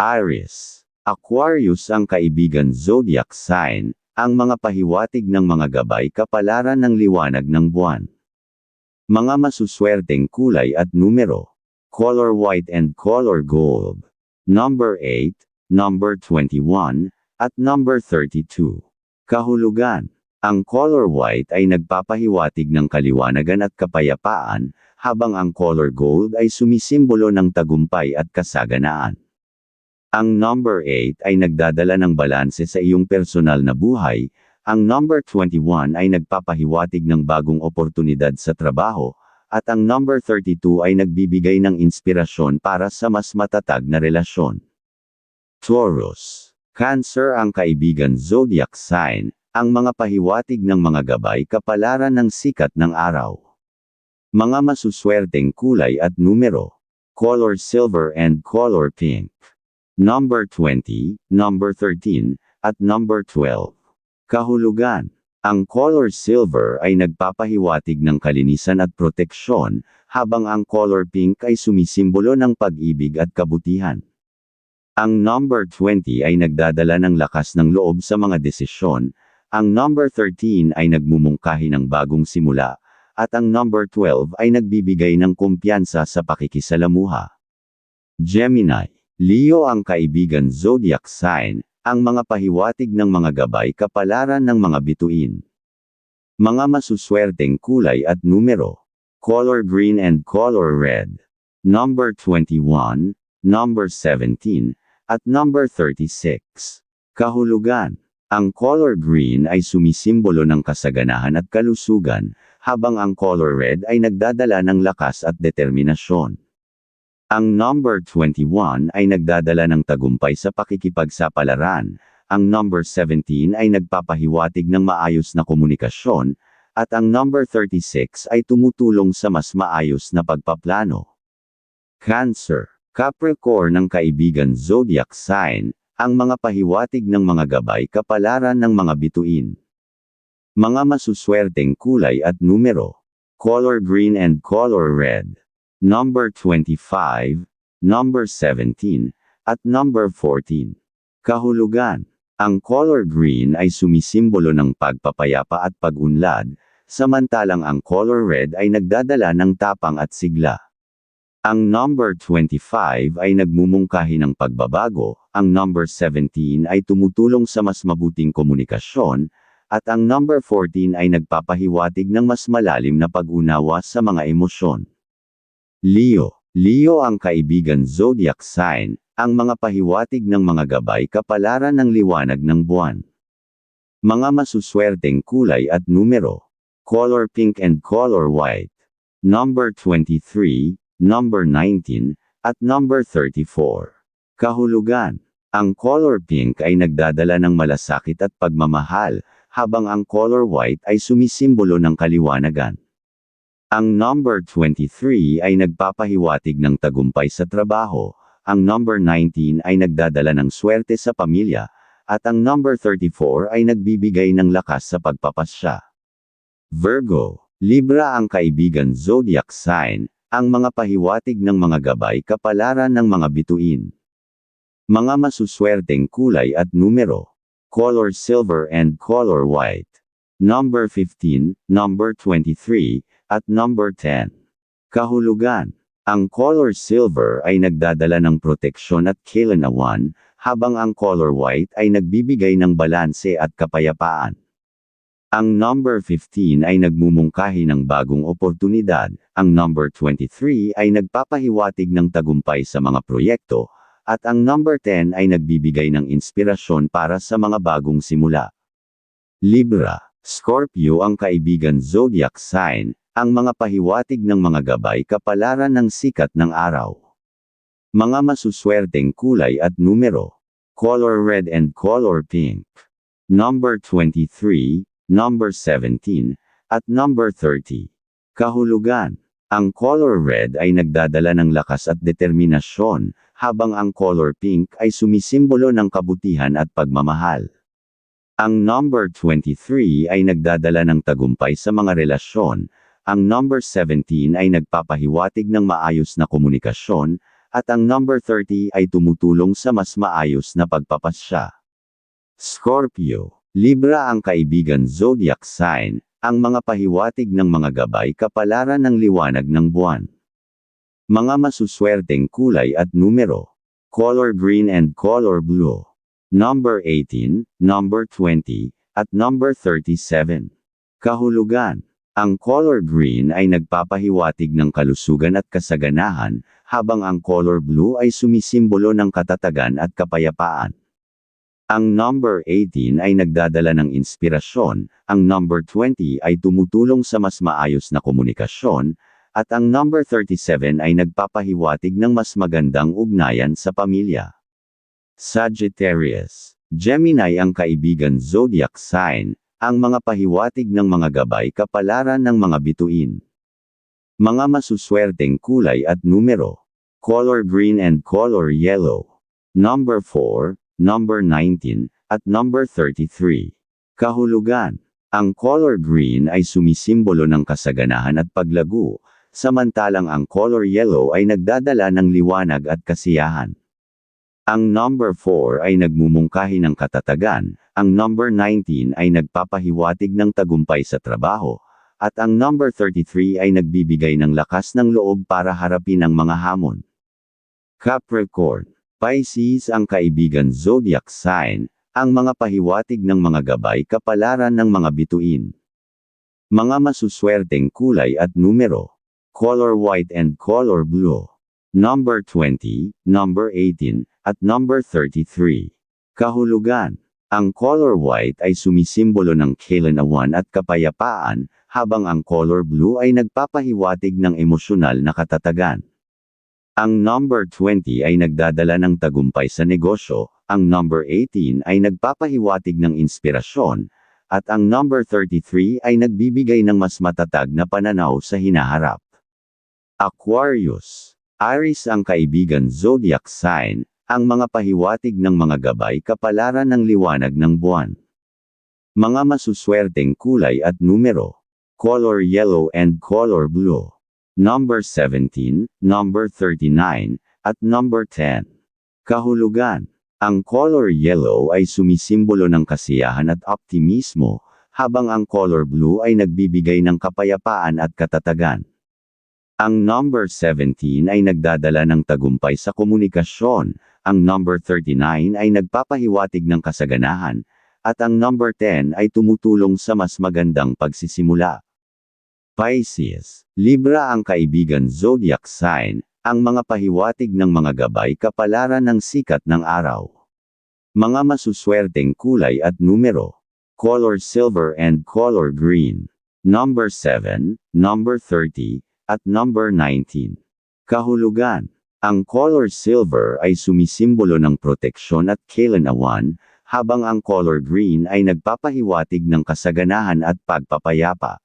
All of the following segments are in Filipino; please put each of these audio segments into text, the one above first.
Aries. Aquarius ang kaibigan zodiac sign, ang mga pahiwatig ng mga gabay kapalaran ng liwanag ng buwan. Mga masuswerteng kulay at numero. Color white and color gold. Number 8, number 21, at number 32. Kahulugan. Ang color white ay nagpapahiwatig ng kaliwanagan at kapayapaan, habang ang color gold ay sumisimbolo ng tagumpay at kasaganaan. Ang number 8 ay nagdadala ng balanse sa iyong personal na buhay, ang number 21 ay nagpapahiwatig ng bagong oportunidad sa trabaho, at ang number 32 ay nagbibigay ng inspirasyon para sa mas matatag na relasyon. Taurus. Cancer ang kaibigan zodiac sign, ang mga pahiwatig ng mga gabay kapalaran ng sikat ng araw. Mga masuswerteng kulay at numero. Color silver and color pink. Number 20, number 13, at number 12. Kahulugan. Ang color silver ay nagpapahiwatig ng kalinisan at proteksyon, habang ang color pink ay sumisimbolo ng pag-ibig at kabutihan. Ang number 20 ay nagdadala ng lakas ng loob sa mga desisyon, ang number 13 ay nagmumungkahi ng bagong simula, at ang number 12 ay nagbibigay ng kumpiyansa sa pakikisalamuha. Gemini, Leo ang kaibigan zodiac sign, ang mga pahiwatig ng mga gabay kapalaran ng mga bituin. Mga masuswerteng kulay at numero. Color green and color red. Number 21, number 17, at number 36. Kahulugan. Ang color green ay sumisimbolo ng kasaganahan at kalusugan, habang ang color red ay nagdadala ng lakas at determinasyon. Ang number 21 ay nagdadala ng tagumpay sa pakikipagsapalaran, ang number 17 ay nagpapahiwatig ng maayos na komunikasyon, at ang number 36 ay tumutulong sa mas maayos na pagpaplano. Cancer, Capricorn ng kaibigan zodiac sign, ang mga pahiwatig ng mga gabay kapalaran ng mga bituin. Mga masuswerteng kulay at numero. Color green and color red. Number 25, number 17, at number 14. Kahulugan. Ang color green ay sumisimbolo ng pagpapayapa at pag-unlad, samantalang ang color red ay nagdadala ng tapang at sigla. Ang number 25 ay nagmumungkahi ng pagbabago, ang number 17 ay tumutulong sa mas mabuting komunikasyon, at ang number 14 ay nagpapahiwatig ng mas malalim na pag-unawa sa mga emosyon. Leo. Leo ang kaibigan zodiac sign, ang mga pahiwatig ng mga gabay kapalaran ng liwanag ng buwan. Mga masuswerteng kulay at numero. Color pink and color white. Number 23, number 19, at number 34. Kahulugan. Ang color pink ay nagdadala ng malasakit at pagmamahal, habang ang color white ay sumisimbolo ng kaliwanagan. Ang number 23 ay nagpapahiwatig ng tagumpay sa trabaho, ang number 19 ay nagdadala ng swerte sa pamilya, at ang number 34 ay nagbibigay ng lakas sa pagpapasya. Virgo, Libra ang kaibigan zodiac sign, ang mga pahiwatig ng mga gabay kapalaran ng mga bituin. Mga masuswerteng kulay at numero. Color silver and color white. Number 15, number 23, at number 10. Kahulugan. Ang color silver ay nagdadala ng proteksyon at kailanawan, habang ang color white ay nagbibigay ng balanse at kapayapaan. Ang number 15 ay nagmumungkahi ng bagong oportunidad, ang number 23 ay nagpapahiwatig ng tagumpay sa mga proyekto, at ang number 10 ay nagbibigay ng inspirasyon para sa mga bagong simula. Libra, Scorpio ang kaibigan zodiac sign, ang mga pahiwatig ng mga gabay kapalaran ng sikat ng araw. Mga masuswerteng kulay at numero. Color red and color pink. Number 23, number 17, at number 30. Kahulugan. Ang color red ay nagdadala ng lakas at determinasyon, habang ang color pink ay sumisimbolo ng kabutihan at pagmamahal. Ang number 23 ay nagdadala ng tagumpay sa mga relasyon, ang number 17 ay nagpapahiwatig ng maayos na komunikasyon, at ang number 30 ay tumutulong sa mas maayos na pagpapasya. Scorpio, Libra ang kaibigan zodiac sign, ang mga pahiwatig ng mga gabay kapalaran ng liwanag ng buwan. Mga masuswerteng kulay at numero. Color green and color blue. Number 18, number 20, at number 37. Kahulugan. Ang color green ay nagpapahiwatig ng kalusugan at kasaganahan, habang ang color blue ay sumisimbolo ng katatagan at kapayapaan. Ang number 18 ay nagdadala ng inspirasyon, ang number 20 ay tumutulong sa mas maayos na komunikasyon, at ang number 37 ay nagpapahiwatig ng mas magandang ugnayan sa pamilya. Sagittarius. Gemini ang kaibigan zodiac sign, ang mga pahiwatig ng mga gabay kapalaran ng mga bituin. Mga masuswerteng kulay at numero. Color green and color yellow. Number 4, number 19, at number 33. Kahulugan. Ang color green ay sumisimbolo ng kasaganahan at paglago, samantalang ang color yellow ay nagdadala ng liwanag at kasiyahan. Ang number 4 ay nagmumungkahi ng katatagan, ang number 19 ay nagpapahiwatig ng tagumpay sa trabaho, at ang number 33 ay nagbibigay ng lakas ng loob para harapin ang mga hamon. Capricorn Pisces ang kaibigan zodiac sign, ang mga pahiwatig ng mga gabay kapalaran ng mga bituin. Mga masuswerteng kulay at numero. Color white and color blue. Number 20, number 18, at number 33. Kahulugan. Ang color white ay sumisimbolo ng kailanawan at kapayapaan, habang ang color blue ay nagpapahiwatig ng emosyonal na katatagan. Ang number 20 ay nagdadala ng tagumpay sa negosyo, ang number 18 ay nagpapahiwatig ng inspirasyon, at ang number 33 ay nagbibigay ng mas matatag na pananaw sa hinaharap. Aquarius. Aries ang kaibigan zodiac sign, ang mga pahiwatig ng mga gabay kapalaran ng liwanag ng buwan. Mga masuswerteng kulay at numero. Color yellow and color blue number 17, number 39, at number 10. Kahulugan. Ang color yellow ay sumisimbolo ng kasiyahan at optimismo, habang ang color blue ay nagbibigay ng kapayapaan at katatagan. Ang number 17 ay nagdadala ng tagumpay sa komunikasyon, ang number 39 ay nagpapahiwatig ng kasaganahan, at ang number 10 ay tumutulong sa mas magandang pagsisimula. Pisces, Libra ang kaibigan zodiac sign, ang mga pahiwatig ng mga gabay kapalaran ng sikat ng araw. Mga masuswerteng kulay at numero. Color silver and color green. Number 7, number 30, at number 19. Kahulugan. Ang color silver ay sumisimbolo ng proteksyon at kailanawan, habang ang color green ay nagpapahiwatig ng kasaganahan at pagpapayapa.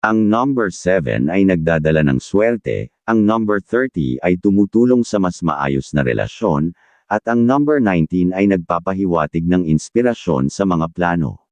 Ang number 7 ay nagdadala ng swerte, ang number 30 ay tumutulong sa mas maayos na relasyon, at ang number 19 ay nagpapahiwatig ng inspirasyon sa mga plano.